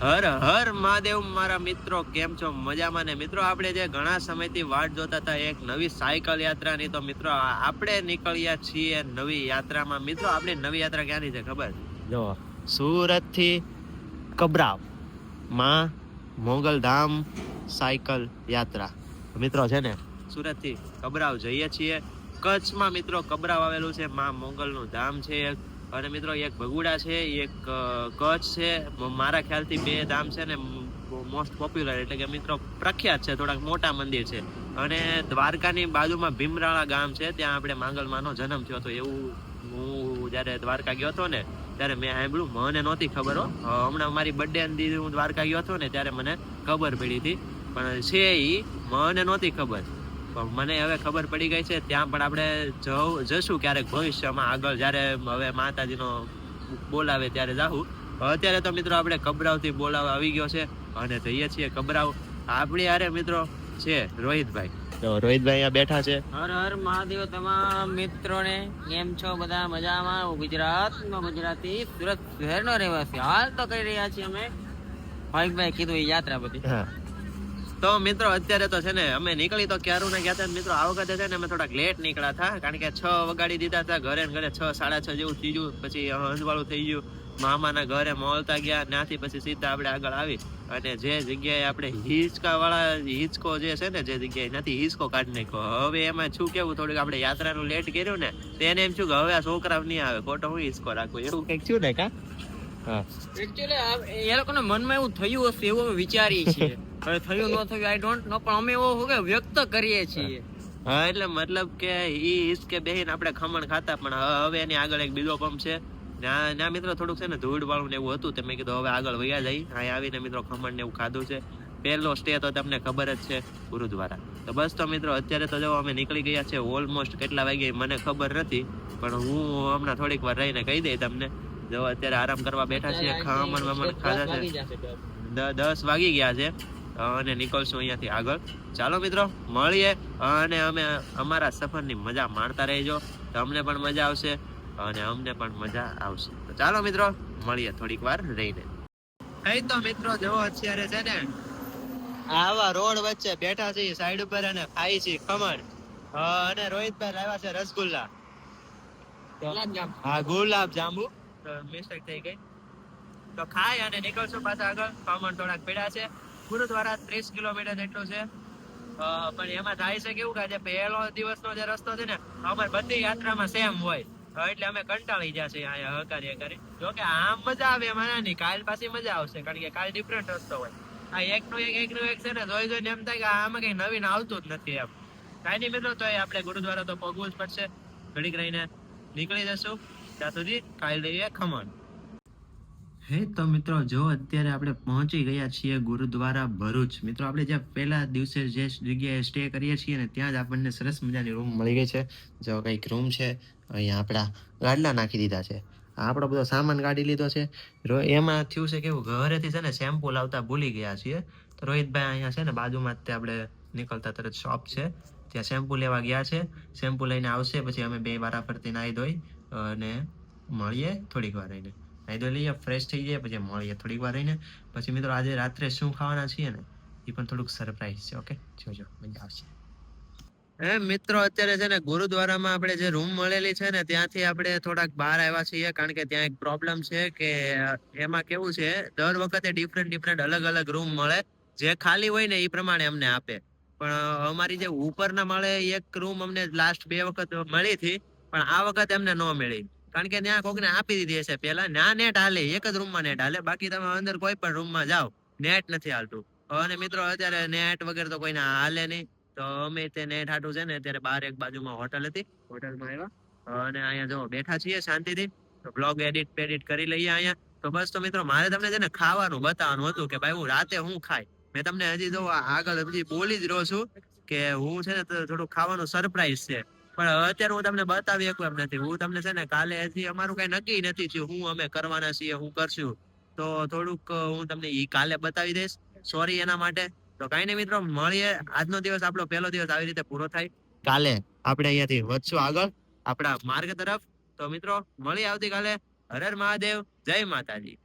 હર હર મહાદેવ મારા મિત્રો કેમ છો? મજામાં ને? મિત્રો આપણે જે ઘણા સમયથી વાટ જોતા હતા એક નવી સાયકલ યાત્રાની તો મિત્રો આપણે નીકળ્યા છીએ નવી યાત્રામાં. મિત્રો આપણી નવી યાત્રા ક્યાંની છે ખબર? જો સુરતથી કબરાવમાં મોગલધામ સાયકલ યાત્રા. મિત્રો છે ને? સુરતથી કબરાવ જઈએ છીએ. કચ્છમાં મિત્રો કબરાવ આવેલું છે માં મોગલનું ધામ છે. અને મિત્રો, એક ભગુડા છે, એક કચ્છ છે. મારા ખ્યાલથી બે ધામ છે ને મોસ્ટ પોપ્યુલર એટલે કે મિત્રો પ્રખ્યાત છે, થોડાક મોટા મંદિર છે. અને દ્વારકાની બાજુમાં ભીમરાળા ગામ છે, ત્યાં આપણે માંગલમાનો જન્મ થયો હતો. એવું હું જ્યારે દ્વારકા ગયો હતો ને, ત્યારે મેં સાંભળ્યું. મને નહોતી ખબર હો. હમણાં મારી બર્થડે દીધી હું દ્વારકા ગયો હતો ને, ત્યારે મને ખબર પડી હતી. પણ છે એ મને નહોતી ખબર. પણ મને હવે ખબર પડી ગઈ છે ત્યાં પણ આપણે જવું જશું ક્યારેક ભવિષ્યમાં. આગળ જ્યારે હવે માતાજીનો બોલાવે ત્યારે જાહું. અત્યારે તો મિત્રો આપણે કબરાવથી બોલાવવા આવી ગયો છે અને જઈએ છીએ કબરાવ. આપણી હારે મિત્રો છે રોહિતભાઈ. તો રોહિતભાઈ અહીંયા બેઠા છે. હર હર મહાદેવ તમામ મિત્રોને. કેમ છો બધા? મજામાં? હું ગુજરાતમાં ગુજરાતી સુરત શહેરનો રહેવાસી. હાલ તો કરી રહ્યા છીએ અમે. ભાઈ કીધું એ યાત્રા બધી. તો મિત્રો, અત્યારે તો છે ને, અમે નીકળી તો ક્યારું ને ગયા મિત્રો, આ વખતે છે ને અમે થોડાક લેટ નીકળ્યા હતા કારણ કે છ વગાડી દીધા હતા ઘરે ને ઘરે, છ, સાડા છ જેવું થઈ ગયું, પછી અંજવાળું થઈ ગયું. મામાના ઘરે મોલતા ગયા, ત્યાંથી પછી સીધા આપણે આગળ આવી અને જે જગ્યાએ આપણે હિંચકા વાળા હિંચકો જે છે ને, જે જગ્યાએ નથી, હિંચકો કાઢી નાખ્યો. હવે એમાં શું કેવું, થોડુંક આપણે યાત્રાનું લેટ કર્યું ને તેને એમ છું કે હવે આ છોકરા નહીં આવે, ખોટો હું હિંચકો રાખું, એવું કંઈક થયું ને કા? એ લોકોના મનમાં એવું થયું હશે, એવું અમે વિચારીએ છીએ. હવે થયું ન થયું આઈ ડોન્ટ નો પણ અમે એવો કે વ્યક્ત કરીએ છીએ. હા એટલે મતલબ કે ઈ હિસકે બેહીને આપણે ખમણ ખાતા પણ હવે એની આગળ એક બીજો પંપ છે. ના ના મિત્રો થોડુંક છે ને ધૂળ વાળું ને એવું હતું તો મેં કીધું હવે આગળ વયા જઈ અહીં આવીને મિત્રો ખમણ ને એવું ખાધું છે. પહેલો સ્ટે તો તમને ખબર જ છે ગુરુદ્વારા. તો બસ તો મિત્રો અત્યારે તો જો અમે નીકળી ગયા છે ઓલમોસ્ટ કેટલા વાગે મને ખબર નથી પણ હું હમણાં થોડીક વાર રહીને કહી દઈ તમને. જો અત્યારે આરામ કરવા બેઠા છીએ ખમણ વમણ ખાધા છે. દસ વાગી ગયા છે. અને નીકળશું અહીંયાથી આગળ. ચાલો મિત્રો મળીએ અને અમે અમારા સફરની મજા માણતા રહેજો. તમને પણ મજા આવશે અને અમને પણ મજા આવશે. તો ચાલો મિત્રો મળીએ થોડીક વાર રહીને. કઈ તો મિત્રો જવો અત્યારે છે ને આવા રોડ વચ્ચે બેઠા છીએ સાઈડ ઉપર અને ખાઈ છે ખમણ. અને રોહિતભાઈ લાવ્યા છે રસગુલ્લા. હા ગુલાબ જાંબુ. તો મિસ્ટેક થઈ ગઈ. તો ખાય અને નીકળશું પાછા આગળ. ખમણ થોડાક પીડા છે. ગુરુદ્વારા ત્રીસ કિલોમીટર જેટલું છે. પણ એમાં થાય છે કેવું કે પહેલો દિવસનો જે રસ્તો છે ને, અમારે બધી યાત્રામાં સેમ હોય. એટલે અમે કંટાળી છીએ અહીંયા હકારી હકારી જો કે આમ મજા આવે એમાં નહીં, કાલ પાછી મજા આવશે, કારણ કે કાલ ડિફરન્ટ રસ્તો હોય. આ એકનું એક એકનું એક છે ને, જોઈ જોઈને એમ થાય કે આમાં કઈ નવીન આવતું જ નથી એમ. કાંઈ નહીં મિત્રો, તો આપણે ગુરુદ્વારા તો પગવું જ પડશે. ઘડીક રહીને નીકળી જશું. ત્યાં સુધી કાલ રહીએ ખમણ. હે, તો મિત્રો, જો અત્યારે આપણે પહોંચી ગયા છીએ ગુરુદ્વારા ભરૂચ. મિત્રો, આપણે જ્યાં પહેલા દિવસે જે જગ્યાએ સ્ટે કરીએ છીએ ને, ત્યાં જ આપણને સરસ મજાની રૂમ મળી ગઈ છે. જો કંઈક રૂમ છે અહીંયા આપણા ગાડલા નાખી દીધા છે. આપણો બધો સામાન કાઢી લીધો છે. એમાં થયું છે કેવું ઘરેથી છે ને શેમ્પુ લાવતા ભૂલી ગયા છીએ. તો રોહિતભાઈ અહીંયા છે ને, બાજુમાં જ આપણે નીકળતા તરત શોપ છે. ત્યાં શેમ્પુ લેવા ગયા છે. શેમ્પુ લઈને આવશે, પછી અમે બે વારા ફરતી નાહી ધોઈ અને મળીએ થોડીક વાર રહીને. નાહી લઈએ, ફ્રેશ થઈ જાય, પછી મળીએ થોડીક વાર રહીને. પછી મિત્રો આજે રાત્રે શું ખાવાના છીએ ને, એ પણ થોડુંક સરપ્રાઈઝ છે ઓકે જોજો, મજા આવશે. એ મિત્રો, અત્યારે છે ને ગુરુદ્વારામાં આપણે જે રૂમ મળેલી છે ને, ત્યાંથી આપણે થોડાક બહાર આવ્યા છીએ, કારણ કે ત્યાં એક પ્રોબ્લેમ છે કે એમાં કેવું છે, દર વખતે ડિફરન્ટ ડિફરન્ટ અલગ અલગ રૂમ મળે. જે ખાલી હોય ને, એ પ્રમાણે અમને આપે. પણ અમારી જે ઉપરના માળે એક રૂમ અમને લાસ્ટ બે વખત મળી હતી, પણ આ વખત એમને ન મળી. કારણ કે ત્યાં કોકને આપી દીધી હશે. પેલા ના નેટ હાલે, એક જ રૂમમાં નેટ હાલે. બાકી તમે અંદર કોઈ પણ રૂમમાં જાઓ નેટ નથી હાલતું. અને મિત્રો, અત્યારે નેટ વગર તો કોઈને હાલે નહીં. તો અમે તે નેટ હાટું છે ને, અત્યારે બહાર એક બાજુમાં હોટલ હતી. હોટલમાં આવ્યા. અને અહીંયા જો બેઠા છીએ શાંતિથી. તો બ્લોગ એડિટ પેડિટ કરી લઈએ અહીંયા. તો બસ તો મિત્રો, મારે તમને છે ને ખાવાનું બતાવવાનું હતું કે ભાઈ હું રાતે હું ખાય મેં તમને હજી જો આગળ હજી બોલી જ રહ્યો છું કે હું છે ને થોડું ખાવાનું સરપ્રાઈઝ છે. પણ અત્યારે હું તમને બતાવી શકું એમ નથી. હું તમને છે ને કાલે હજી અમારું કઈ નક્કી નથી થયું. હું, અમે કરવાના છીએ, હું કરશું. તો થોડુંક હું તમને ઈ કાલે બતાવી દઈશ. સોરી એના માટે. તો કઈ નહીં મિત્રો, મળીએ. આજનો દિવસ આપણો પહેલો દિવસ આવી રીતે પૂરો થાય. કાલે આપણે અહીંયાથી વધશું આગળ, આપણા માર્ગ તરફ. તો મિત્રો, મળીએ આવતીકાલે. હર હર મહાદેવ. જય માતાજી.